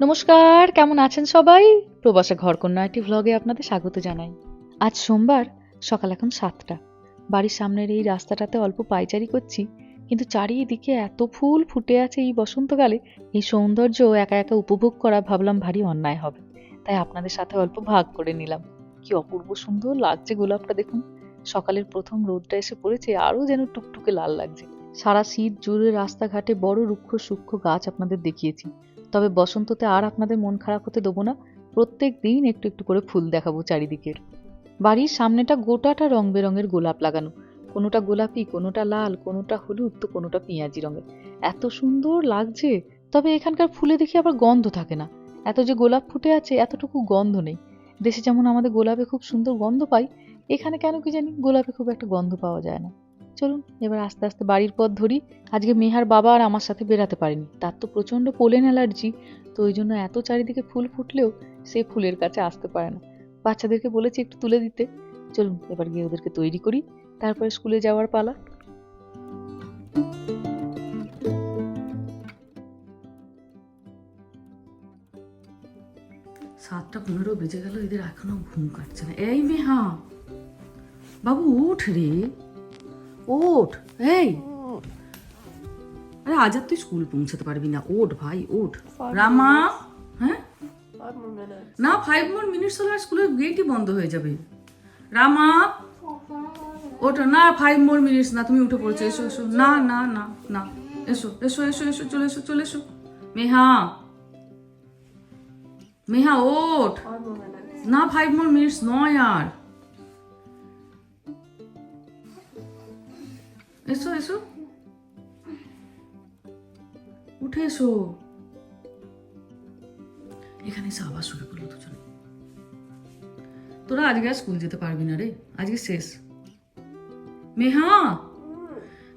নমস্কার, কেমন আছেন সবাই? প্রবাসে ঘরকন্যা একটি ভ্লগে আপনাদের স্বাগত জানাই। আজ সোমবার, সকাল এখন সাতটা। বাড়ির সামনের এই রাস্তাটাতে অল্প পাইচারি করছি, কিন্তু চারিদিকে এত ফুল ফুটে আছে এই বসন্তকালে, এই সৌন্দর্য একা একা উপভোগ করা ভাবলাম ভারী অন্যায় হবে। তাই আপনাদের সাথে অল্প ভাগ করে নিলাম। কি অপূর্ব সুন্দর লাগছে গোলাপটা দেখুন। সকালের প্রথম রোদটা এসে পড়েছে, আরও যেন টুকটুকে লাল লাগছে। সারা শীত জুড়ে রাস্তাঘাটে বড় রুক্ষ সূক্ষ্ম গাছ আপনাদের দেখিয়েছি। তবে বসন্ততে আর আপনাদের মন খারাপ হতে দেবো না। প্রত্যেক দিন একটু একটু করে ফুল দেখাবো চারিদিকের। বাড়ির সামনেটা গোটাটা রং বেরঙের গোলাপ লাগানো। কোনোটা গোলাপি, কোনোটা লাল, কোনোটা হলুদ, তো কোনোটা পেঁয়াজি রঙের। এত সুন্দর লাগছে, তবে এখানকার ফুলে দেখি আবার গন্ধ থাকে না। এত যে গোলাপ ফুটে আছে, এতটুকু গন্ধ নেই। দেশে যেমন আমাদের গোলাপে খুব সুন্দর গন্ধ পাই, এখানে কেন কি জানি গোলাপে খুব একটা গন্ধ পাওয়া যায় না। চলুন, এবার আস্তে আস্তে বাড়ির পথ ধরি। আজকে মেহার বাবা আর আমার সাথে বেরাতে পারেনি। তার তো প্রচণ্ড পোলেন অ্যালার্জি, তো ওই জন্য এত চারিদিকে ফুল ফুটলেও সে ফুলের কাছে আসতে পারে না। বাচ্চাদেরকে বলেছি একটু তুলে দিতে। চলুন, এবার গিয়ে ওদেরকে তৈরি করি। তারপরে স্কুলে যাওয়ার পালা। সাতটা পনেরো বেজে গেল, এদের এখনও ঘুম কাটছে না। এই মেহা, বাবু, উঠ রে। ওঠ এই। আরে আজ আর তুই স্কুল পৌঁছাতে পারবি না। ওঠ ভাই ওঠ। রামা হ্যাঁ? না ফাইভ মোর মিনিটস হলে আর স্কুলের গেটই বন্ধ হয়ে যাবে। রামা ওটা না ফাইভ মোর মিনিটস না তুমি উঠে পড়ছো। এসো এসো। না না না না। এসো এসো এসো এসো চলে এসো চলে এসো। মেহা। মেহা ওঠ। না ফাইভ মোর মিনিটস নয় আর। এসো এসো। উঠে এসো। এখানে এসে আবার শুরু করল দুজনে। তোরা আজকে আর স্কুল যেতে পারবি না রে আজকে শেষ। মেহা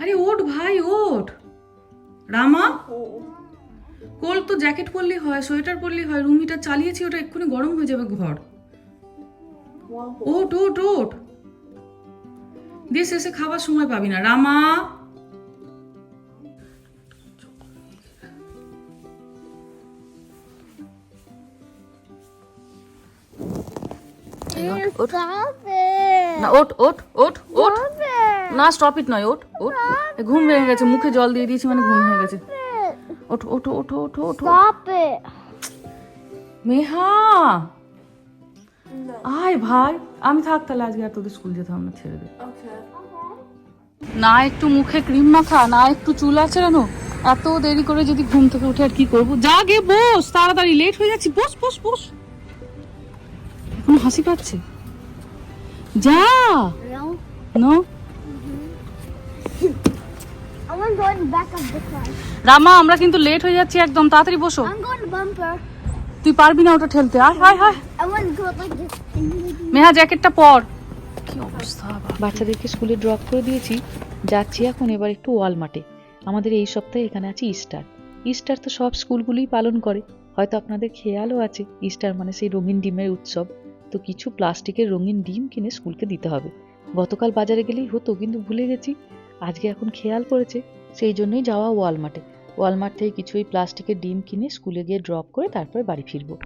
আরে ওঠ ভাই ওঠ। রামা কোল তো জ্যাকেট পরলেই হয় সোয়েটার পরলেই হয় রুম হিটার চালিয়েছি ওটা এক্ষুনি গরম হয়ে যাবে ঘর। ওট ওট ওট দিয়ে শেষে খাবার সময় পাবি না। রামা. না ওট ওট ওট ওট। না স্টপ ইট নয় ওট ওট। ঘুম ভেঙে গেছে মুখে জল দিয়ে দিয়েছি মানে ঘুম ভেঙে গেছে। ওঠ ওঠ ওঠ ওঠ ওঠ মেহা! আয় ভাই আমি থাক তাহলে আজকে আর তোদের স্কুল যেতে হবে না ছেড়ে দে। না একটু মুখে ক্রিম মাখা না একটু চুল আঁচড়ানো এত দেরি করে যদি ঘুম থেকে উঠে আর কি করব? যা গে বস তাড়াতাড়ি লেট হয়ে যাচ্ছি বস বস বস। এখন হাসি পাচ্ছে? যা. No car. রামা আমরা কিন্তু লেট হয়ে যাচ্ছি একদম তাড়াতাড়ি বসো। তুই পারবি না ওটা ঠেলতে আয় হায় হায় মেহা জ্যাকেটটা পর। কি অবস্থা বাবা। বাচ্চাদেরকে স্কুলে ড্রপ করে দিয়েছি যাচ্ছি এখন এবার একটু ওয়ালমার্টে। আমাদের এই সপ্তাহে এখানে আছে ইস্টার। ইস্টার তো সব স্কুলগুলোই পালন করে। হয়তো আপনাদের খেয়ালও আছে ইস্টার মানে সেই রঙিন ডিমের উৎসব। তো কিছু প্লাস্টিকের রঙিন ডিম কিনে স্কুলকে দিতে হবে। গতকাল বাজারে গেলেই হতো কিন্তু ভুলে গেছি। আজকে এখন খেয়াল পড়েছে সেই জন্যই যাওয়া ওয়ালমার্টে। ওয়ালমার্ট থেকে কিছু ওই প্লাস্টিকের ডিম কিনে স্কুলে গিয়ে ড্রপ করে তারপরে বাড়ি ফিরবো।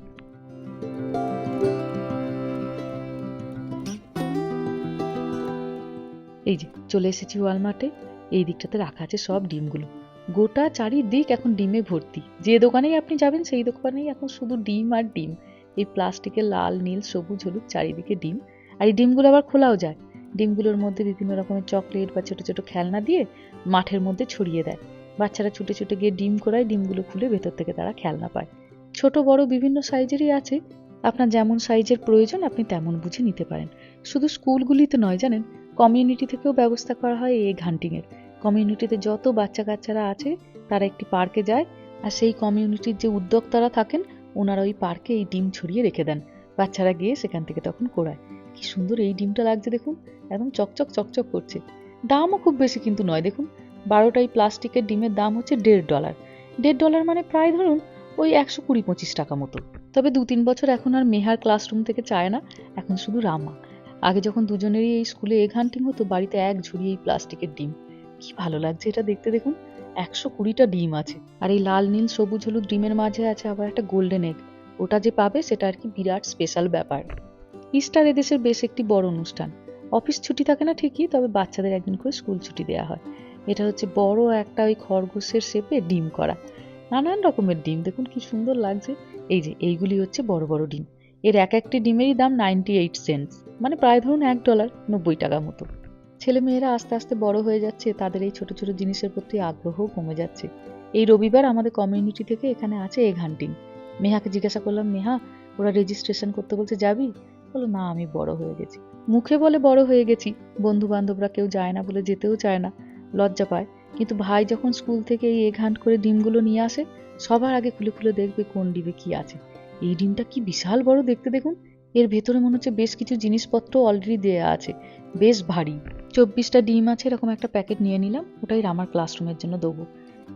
এই যে, চলে এসেছি ওয়ালমার্টে। এই দিকটাতে রাখা আছে সব ডিমগুলো। গোটা চারিদিক এখন ডিমে ভর্তি। যে দোকানেই আপনি যাবেন, সেই দোকানেই এখন শুধু ডিম আর ডিম। এই প্লাস্টিকের লাল, নীল, সবুজ, হলুদ চারিদিকে ডিম। আর এই ডিমগুলো আবার খোলাও যায়। ডিমগুলোর মধ্যে বিভিন্ন রকমের চকলেট বা ছোট ছোট খেলনা দিয়ে মাঠের মধ্যে ছড়িয়ে দেয়। বাচ্চারা ছুটে ছুটে গিয়ে ডিম করায় ডিমগুলো খুলে ভেতর থেকে তারা খেলনা পায়। ছোট, বড় বিভিন্ন সাইজেরই আছে। আপনার যেমন সাইজের প্রয়োজন, আপনি তেমন বুঝে নিতে পারেন। শুধু স্কুলগুলিতে নয়, জানেন? কমিউনিটি থেকেও ব্যবস্থা করা হয় এই ঘান্টিংয়ের। কমিউনিটিতে যত বাচ্চা কাচ্চারা আছে, তারা একটি পার্কে যায় আর সেই কমিউনিটির যে উদ্যোক্তারা থাকেন, ওনারা ওই পার্কে এই ডিম ছড়িয়ে রেখে দেন। বাচ্চারা গিয়ে সেখান থেকে তখন কোড়ায় কি সুন্দর এই ডিমটা লাগছে, দেখুন। একদম চকচক চকচক করছে। দামও খুব বেশি কিন্তু নয়, দেখুন। বারোটাই প্লাস্টিকের ডিমের দাম হচ্ছে দেড় ডলার। দেড় ডলার মানে প্রায় ধরুন ওই একশো কুড়ি পঁচিশ টাকা মতো। তবে দু তিন বছর এখন আর মেহার ক্লাসরুম থেকে চায় না, এখন শুধু রামা। আগে যখন দুজনেরই এই স্কুলে এগ হান্টিং হতো, বাড়িতে এক ঝুড়ি এই প্লাস্টিকের ডিম। কি ভালো লাগছে এটা দেখতে দেখুন। একশো কুড়িটা ডিম আছে। আর এই লাল, নীল, সবুজ, হলুদ ডিমের মাঝে আছে আবার একটা গোল্ডেন এগ। ওটা যে পাবে সেটা আর কি বিরাট স্পেশাল ব্যাপার। ইস্টার এদেশের বেশ একটি বড় অনুষ্ঠান। অফিস ছুটি থাকে না ঠিকই, তবে বাচ্চাদের একদিন করে স্কুল ছুটি দেওয়া হয়। এটা হচ্ছে বড় একটা ওই খরগোশের শেপে ডিম করা। নানান রকমের ডিম, দেখুন কি সুন্দর লাগছে। এই যে, এইগুলি হচ্ছে বড় বড় ডিম। এর এক একটি ডিমেরই দাম নাইনটি এইট সেন্টস মানে প্রায় ধরুন এক ডলার নব্বই টাকা মতো। ছেলে মেয়েরা আস্তে আস্তে বড় হয়ে যাচ্ছে, তাদের এই ছোট ছোট জিনিসের প্রতি আগ্রহ কমে যাচ্ছে। এই রবিবার আমাদের কমিউনিটি থেকে এখানে আছে এগ হান্টিং মেহাকে জিজ্ঞাসা করলাম, মেহা, ওরা রেজিস্ট্রেশন করতে বলছে, যাবি? বলো না, আমি বড় হয়ে গেছি। মুখে বলে বড় হয়ে গেছি। বন্ধু বান্ধবরা কেউ যায় না বলে যেতেও চায় না। লজ্জা পায়। কিন্তু ভাই যখন স্কুল থেকে এই এগ হান্ট করে ডিমগুলো নিয়ে আসে, সবার আগে খুলে খুলে দেখবে কোন ডিমে কি আছে। এই ডিমটা কি বিশাল বড় দেখতে দেখুন। এর ভেতরে মনে হচ্ছে বেশ কিছু জিনিসপত্র অলরেডি দেয়া আছে। বেশ ভারী। চব্বিশটা ডিম আছে, এরকম একটা প্যাকেট নিয়ে নিলাম, ওটাই রামার ক্লাসরুমের জন্য দেবো।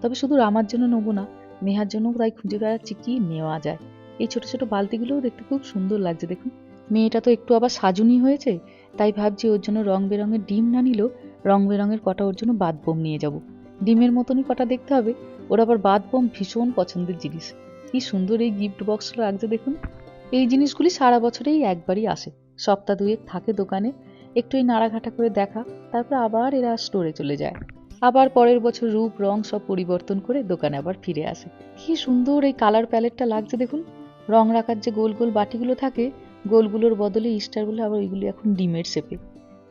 তবে শুধু রামার জন্য নেব না মেহার জন্য তাই খুঁজে বেড়াচ্ছি কি নেওয়া যায়। এই ছোট ছোট বালতিগুলোও দেখতে খুব সুন্দর লাগছে দেখুন। মেয়েটা তো একটু আবার সাজুনি হয়েছে, তাই ভাবছি ওর জন্য রং বেরঙের ডিম না নিলেও রং বেরঙের কটা ওর জন্য বাদ বোম নিয়ে যাব। ডিমের মতনই কটা দেখতে হবে, ওর আবার বাদ বোম ভীষণ পছন্দের জিনিস। কি সুন্দর এই গিফট বক্সটা লাগছে দেখুন। এই জিনিসগুলি সারা বছরেই একবারই আসে। সপ্তাহ দুয়েক থাকে দোকানে, একটু এই নাড়াঘাটা করে দেখা, তারপর আবার এরা স্টোরে চলে যায়। আবার পরের বছর রূপ, রং সব পরিবর্তন করে দোকানে আবার ফিরে আসে। কি সুন্দর এই কালার প্যালেটটা লাগছে দেখুন। রং রাখার যে গোল গোল বাটিগুলো থাকে, গোলগুলোর বদলে ইস্টার বলে আবার ওইগুলি এখন ডিমের শেপে।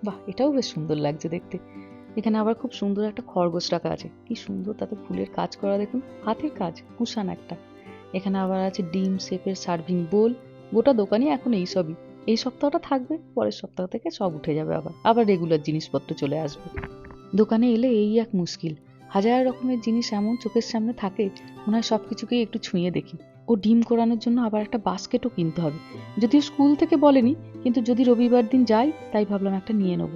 বাহ, এটাও বেশ সুন্দর লাগছে দেখতে। এখানে আবার খুব সুন্দর একটা খরগোশ রাখা আছে। কি সুন্দর, তাতে ফুলের কাজ করা, দেখুন, হাতের কাজ কুষান একটা। এখানে আবার আছে ডিম, শেপের সার্ভিং বোল, গোটা দোকানে এখন এই সবই। এই সপ্তাহটা থাকবে, পরের সপ্তাহ থেকে সব উঠে যাবে আবার। আবার রেগুলার জিনিসপত্র চলে আসবে। দোকানে এলে এই এক মুশকিল। হাজার রকমের জিনিস এমন চোখের সামনে থাকে, মনে হয় সব কিছুকেই একটু ছুঁয়ে দেখি। ও ডিম করানোর জন্য আবার একটা বাস্কেটও কিনতে হবে। যদিও স্কুল থেকে বলেনি কিন্তু যদি রবিবার দিন যাই, তাই ভাবলাম একটা নিয়ে নেব।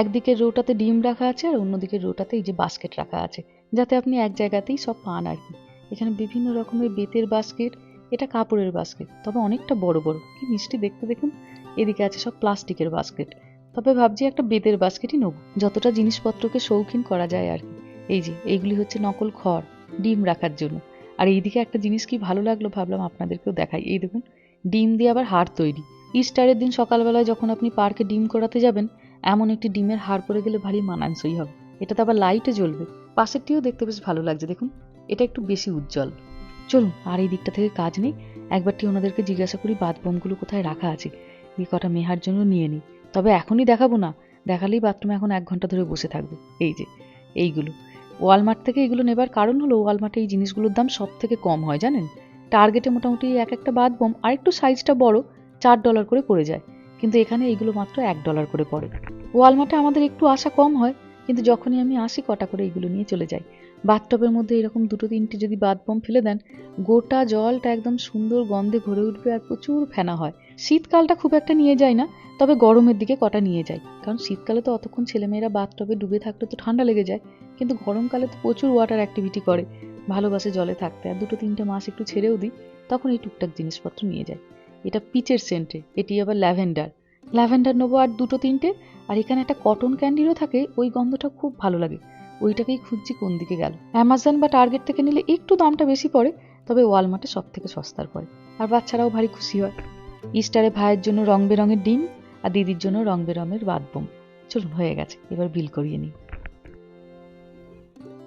একদিকের রোটাতে ডিম রাখা আছে আর অন্যদিকের রোটাতে এই যে বাস্কেট রাখা আছে, যাতে আপনি এক জায়গাতেই সব পান আর কি। এখানে বিভিন্ন রকমের বেতের বাস্কেট এটা কাপড়ের বাস্কেট তবে অনেকটা বড় বড়। কি মিষ্টি দেখতে দেখুন। এদিকে আছে সব প্লাস্টিকের বাস্কেট তবে ভাবছি একটা বেতের বাস্কেটই নেব, যতটা জিনিসপত্রকে শৌখিন করা যায় আর কি। এই যে এইগুলি হচ্ছে নকল খড়, ডিম রাখার জন্য। আর এইদিকে একটা জিনিস কি ভালো লাগল ভাবলাম আপনাদেরকেও দেখাই। এই দেখুন ডিম দিয়ে আবার হাড় তৈরি। ইস্টারের দিন সকালবেলায় যখন আপনি পার্কে ডিম করাতে যাবেন, এমন একটি ডিমের হাড় পরে গেলে ভারী মানানসই হবে। এটাতে আবার লাইটে জ্বলবে। পাশেরটিও দেখতে বেশ ভালো লাগছে, দেখুন। এটা একটু বেশি উজ্জ্বল। চলুন, আর এই দিকটা থেকে কাজ নেই। একবারটি ওনাদেরকে জিজ্ঞাসা করি বাথরুমগুলো কোথায় রাখা আছে? এই কটা মেহার জন্য নিয়ে নিই। তবে এখনই দেখাবো না। দেখালেই বাথরুমে এখন এক ঘণ্টা ধরে বসে থাকবে। এই যে, এইগুলো। ওয়ালমার্ট থেকে এগুলো নেবার কারণ হলো, ওয়ালমার্টে এই জিনিসগুলোর দাম সব থেকে কম হয়, জানেন? টার্গেটে মোটামুটি এক একটা বাদ বোম আর একটু সাইজটা বড়, চার ডলার করে পড়ে যায়। কিন্তু এখানে এইগুলো মাত্র এক ডলার করে পড়ে। ওয়ালমার্টে আমাদের একটু আশা কম হয়, কিন্তু যখনই আমি আসি কটা করে এইগুলো নিয়ে চলে যাই। বাথটবের মধ্যে এরকম দুটো তিনটে যদি বাদ বোম ফেলে দেন, গোটা জলটা একদম সুন্দর গন্ধে ভরে উঠবে আর প্রচুর ফেনা হয়। শীতকালটা খুব একটা নিয়ে যায় না, তবে গরমের দিকে কটা নিয়ে যায় কারণ শীতকালে তো অতক্ষণ ছেলেমেয়েরা বাথটবে ডুবে থাকলে তো ঠান্ডা লেগে যায়, কিন্তু গরমকালে তো প্রচুর ওয়াটার অ্যাক্টিভিটি করে। ভালোবাসে জলে থাকতে আর দুটো তিনটে মাস একটু ছেড়েও দিই, তখন এই টুকটাক জিনিসপত্র নিয়ে যায় এটা পিচের সেন্টে, এটি আবার ল্যাভেন্ডার। ল্যাভেন্ডার নেব আর দুটো তিনটে, আর এখানে একটা কটন ক্যান্ডিরও থাকে, ওই গন্ধটা খুব ভালো লাগে। ওইটাকেই খুঁজছি কোন দিকে গেল। অ্যামাজন বা টার্গেট থেকে নিলে একটু দামটা বেশি পড়ে, তবে ওয়ালমার্টে সব থেকে সস্তার পড়ে। আর বাচ্চারাও ভারী খুশি হয়। ইস্টারে ভাইয়ের জন্য রং বেরঙের ডিম, আর দিদির জন্য রং বেরঙের বাদবোম চলুন, হয়ে গেছে। এবার বিল করিয়ে নিই।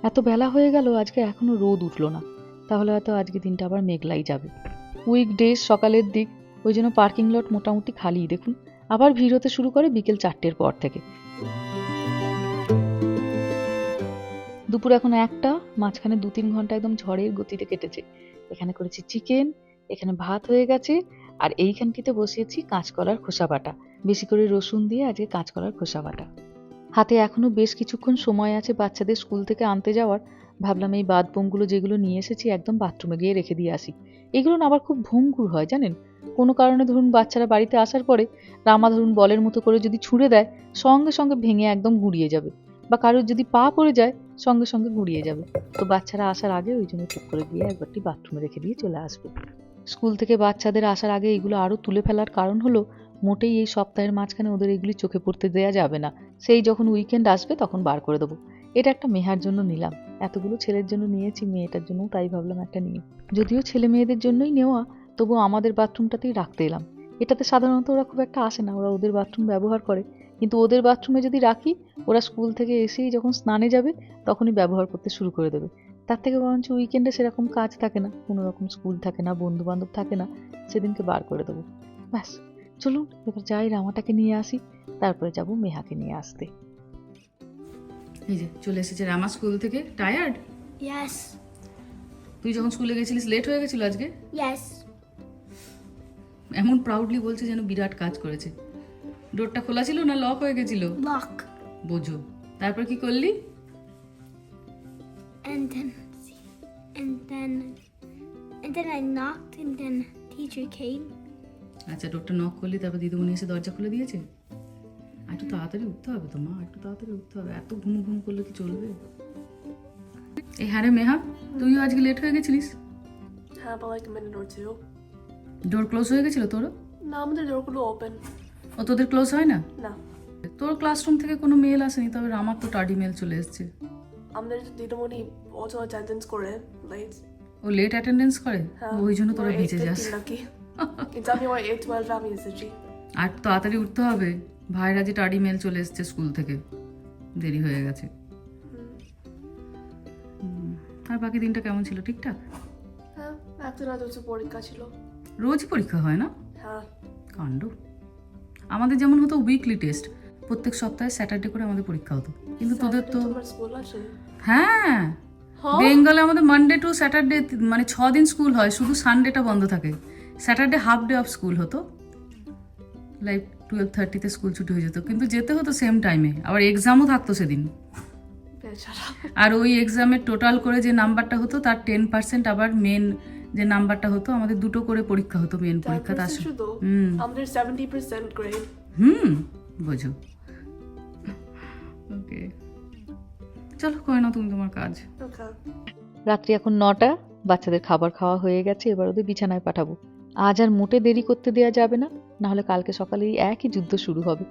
এত বেলা হয়ে গেল, আজকে এখনও রোদ উঠল না। তাহলে হয়তো আজকে দিনটা আবার মেঘলাই যাবে। উইক ডেজ সকালের দিক, ওই জন্য পার্কিং লট মোটামুটি খালি, দেখুন। আবার ভিড় হতে শুরু করে বিকেল চারটের পর থেকে। দুপুর এখন একটা, মাঝখানে দু তিন ঘণ্টা একদম ঝড়ের গতিতে কেটেছে। এখানে করেছি চিকেন এখানে ভাত হয়ে গেছে, আর এইখানটিতে বসিয়েছি কাঁচকলার খোসা বাটা। বেশি করে রসুন দিয়ে আজকে কাঁচকলার খোসা বাটা। হাতে এখনও বেশ কিছুক্ষণ সময় আছে বাচ্চাদের স্কুল থেকে আনতে যাওয়ার। ভাবলাম এই বাথবোমগুলো যেগুলো নিয়ে এসেছি একদম বাথরুমে গিয়ে রেখে দিয়ে আসি। এগুলো আবার খুব ভঙ্গুর হয়, জানেন? কোনো কারণে ধরুন বাচ্চারা বাড়িতে আসার পরে রামা ধরুন বলের মতো করে যদি ছুঁড়ে দেয়, সঙ্গে সঙ্গে ভেঙে একদম গুঁড়িয়ে যাবে। বা কারোর যদি পা পড়ে যায়, সঙ্গে সঙ্গে গুঁড়িয়ে যাবে। তো বাচ্চারা আসার আগে ওই জন্য চুপ করে দিয়ে একবারটি বাথরুমে রেখে দিয়ে চলে আসবে। স্কুল থেকে বাচ্চাদের আসার আগে এগুলো আরও তুলে ফেলার কারণ হলো মোটেই এই সপ্তাহের মাঝখানে ওদের এগুলি চোখে পড়তে দেওয়া যাবে না। সেই যখন উইকেন্ড আসবে তখন বার করে দেবো। এটা একটা মেহার জন্য নিলাম। এতগুলো ছেলের জন্য নিয়েছি, মেয়েটার জন্য তাই ভাবলাম একটা নিয়ে। যদিও ছেলে মেয়েদের জন্যই নেওয়া তবুও আমাদের বাথরুমটাতেই রাখতে এলাম। এটাতে সাধারণত ওরা খুব একটা আসে না, ওরা ওদের বাথরুম ব্যবহার করে। কিন্তু ওদের বাথরুমে যদি রাখি, ওরা স্কুল থেকে এসেই যখন স্নানে যাবে, তখনই ব্যবহার করতে শুরু করে দেবে। তার থেকে বরঞ্চ উইকেন্ডে সেরকম কাজ থাকে না কোনো রকম স্কুল থাকে না বন্ধু বান্ধব থাকে না, সেদিনকে বার করে দেবো। ব্যাস। চলুন এবার যাই রামাটাকে নিয়ে আসি তারপরে যাব মেহাকে নিয়ে আসতে এই যে চলে এসেছে রামা স্কুল থেকে টায়ার্ড Yes. তুই যখন স্কুলে গেছিলিস লেট হয়ে গেছিল আজকে Yes. এমন প্রাউডলি বলছে যেন বিরাট কাজ করেছে ডোরটা খোলা ছিল না লক হয়ে গেছিল Lock. বোঝো তারপর কি করলি And then, and then, and then I knocked, and then teacher came. আচ্ছা ডোরটা নক করলি তারপর দিদিমণি এসে দরজা খুলে দিয়েছে? আর একটু তাড়াতাড়ি উঠতে হবে তো মা একটু তাড়াতাড়ি উঠতে হবে। এত ঘুম ঘুম করলে কি চলবে? এই হ্যাঁ রে মেহা তুইও আজকে লেট হয়ে গেছিলিস? হ্যাঁ like a minute or door close হয়ে গেছিল তোর না আমাদের ডোরগুলো ওপেন ও তোদের ক্লোজ হয় না? না। তোর ক্লাসরুম থেকে কোনো মেল আসেনি তবে আমার তো টাডি মেল চলে এসেছে। আমাদের দিদিমণি অটো অ্যাটেন্ডেন্স করে লাইট ও লেট অ্যাটেন্ডেন্স করে? হ্যাঁ ওই জন্য তোরা ভিজে যাস। নাকি? কিন্তু আমি ওই এইট টুয়েলভ আমি এসেছি। আর তাড়াতাড়ি উঠতে হবে। ভাইরা যে টাডি মেল চলে এসেছে স্কুল থেকে। দেরি হয়ে গেছে। আর বাকি দিনটা কেমন ছিল? ঠিকঠাক? হ্যাঁ একটা না দুটো পরীক্ষা ছিল। রোজই পরীক্ষা হয় না? হ্যাঁ। কাণ্ড। আমাদের যেমন হতো উইকলি টেস্ট প্রত্যেক সপ্তাহে স্যাটারডে করে আমাদের পরীক্ষা হতো। কিন্তু তোদের তো আছে হ্যাঁ। বেঙ্গলে আমাদের মানডে টু স্যাটারডে মানে ছ দিন স্কুল হয়। শুধু সানডেটা বন্ধ থাকে। Saturday half day off school হতো। লাইক টুয়েলভ থার্টিতে স্কুল ছুটি হয়ে যেত। কিন্তু যেতে হতো সেম টাইমে আবার এক্সামও থাকতো সেদিন। আর ওই এক্সামের টোটাল করে যে নাম্বারটা হতো তার টেন পার্সেন্ট আবার মেন যে নাম্বারটা হতো আমাদের দুটো করে পরীক্ষা হতো মেন পরীক্ষা তার হুম। আমাদের সেভেন্টি পার্সেন্ট গ্রেড হুম বোঝো। ওকে চলো করে নাও তুমি তোমার কাজ। রাত্রি এখন নটা বাচ্চাদের খাবার খাওয়া হয়ে গেছে এবার ওদের বিছানায় পাঠাবো। আজ আর মোটে দেরি করতে দেওয়া যাবে না, নাহলে কালকে সকালে এই একই যুদ্ধ শুরু হবে।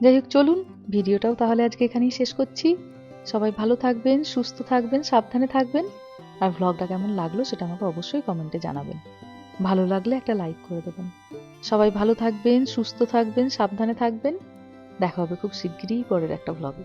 যাই হোক, চলুন, ভিডিওটাও তাহলে আজকে এখানেই শেষ করছি। সবাই ভালো থাকবেন, সুস্থ থাকবেন, সাবধানে থাকবেন। আর ভ্লগটা কেমন লাগল সেটা আমাকে অবশ্যই কমেন্টে জানাবেন। ভালো লাগলে একটা লাইক করে দেবেন। সবাই ভালো থাকবেন, সুস্থ থাকবেন, সাবধানে থাকবেন। দেখা হবে খুব শিগগিরই পরের একটা ভ্লগে